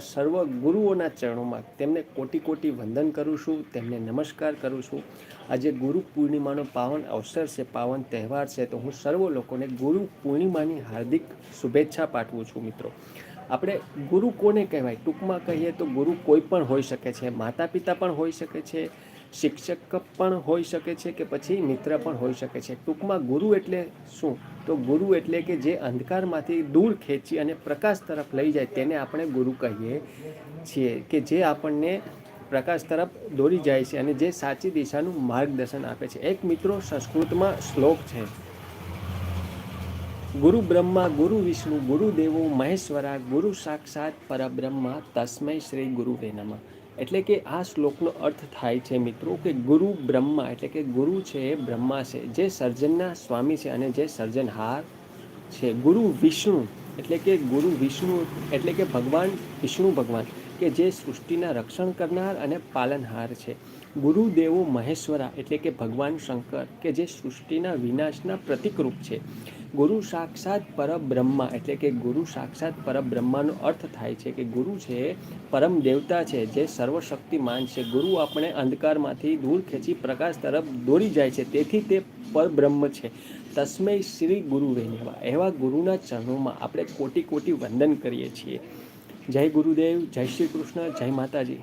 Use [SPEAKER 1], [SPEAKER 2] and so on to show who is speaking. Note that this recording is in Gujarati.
[SPEAKER 1] સર્વ ગુરુઓના ચરણોમાં તેમને કોટી કોટી વંદન કરું છું, તેમને નમસ્કાર કરું છું. આજે ગુરુ પૂર્ણિમાનો પાવન અવસર છે, પાવન તહેવાર છે, તો હું સર્વ લોકોને ગુરુ પૂર્ણિમાની હાર્દિક શુભેચ્છા પાઠવું છું મિત્રો. આપણે ગુરુ કોને કહેવાય? ટૂંકમાં કહીએ તો ગુરુ કોઈ પણ હોઈ શકે છે માતા પિતા પણ હોઈ શકે છે શિક્ષક પણ હોઈ શકે છે કે પછી મિત્ર પણ હોઈ શકે છે. ટૂંકમાં ગુરુ એટલે શું? તો ગુરુ એટલે કે જે અંધકારમાંથી દૂર ખેંચી અને પ્રકાશ તરફ લઈ જાય તેને આપણે ગુરુ કહીએ છીએ કે જે આપણને પ્રકાશ તરફ દોરી જાય છે અને જે સાચી દિશાનું માર્ગદર્શન આપે છે. એક મિત્રો સંસ્કૃતમાં શ્લોક છે. ગુરુ બ્રહ્મા, ગુરુ વિષ્ણુ, ગુરુ મહેશ્વરા, ગુરુ સાક્ષાત પરબ્રહ્મા તસ્મય શ્રી ગુરુ નમઃ. એટલે કે આ શ્લોકનો અર્થ થાય છે મિત્રો કે ગુરુ બ્રહ્મા, એટલે કે ગુરુ છે એ બ્રહ્મા છે, જે સર્જનના સ્વામી છે અને જે સર્જનહાર છે. ગુરુ વિષ્ણુ, એટલે કે ગુરુ વિષ્ણુ, એટલે કે ભગવાન વિષ્ણુ ભગવાન, કે જે સૃષ્ટિના રક્ષણ કરનાર અને પાલનહાર છે. ગુરુદેવો મહેશ્વરા, એટલે કે ભગવાન શંકર, કે જે સૃષ્ટિના વિનાશના પ્રતિકરૂપ છે. ગુરુ સાક્ષાત પરબ્રહ્મા એટલે કે ગુરુ સાક્ષાત પરબ્રહ્માનો અર્થ થાય છે કે ગુરુ છે, પરમ દેવતા છે, જે સર્વશક્તિમાન છે. ગુરુ આપણે અંધકારમાંથી દૂર ખેંચી પ્રકાશ તરફ દોરી જાય છે. તેથી તે પરબ્રહ્મ છે. તસ્મય શ્રી ગુરુ વૈનેવા એવા ગુરુના ચરણોમાં આપણે કોટી કોટી વંદન કરીએ છીએ. જય ગુરુદેવ, જય શ્રી કૃષ્ણ, જય માતાજી.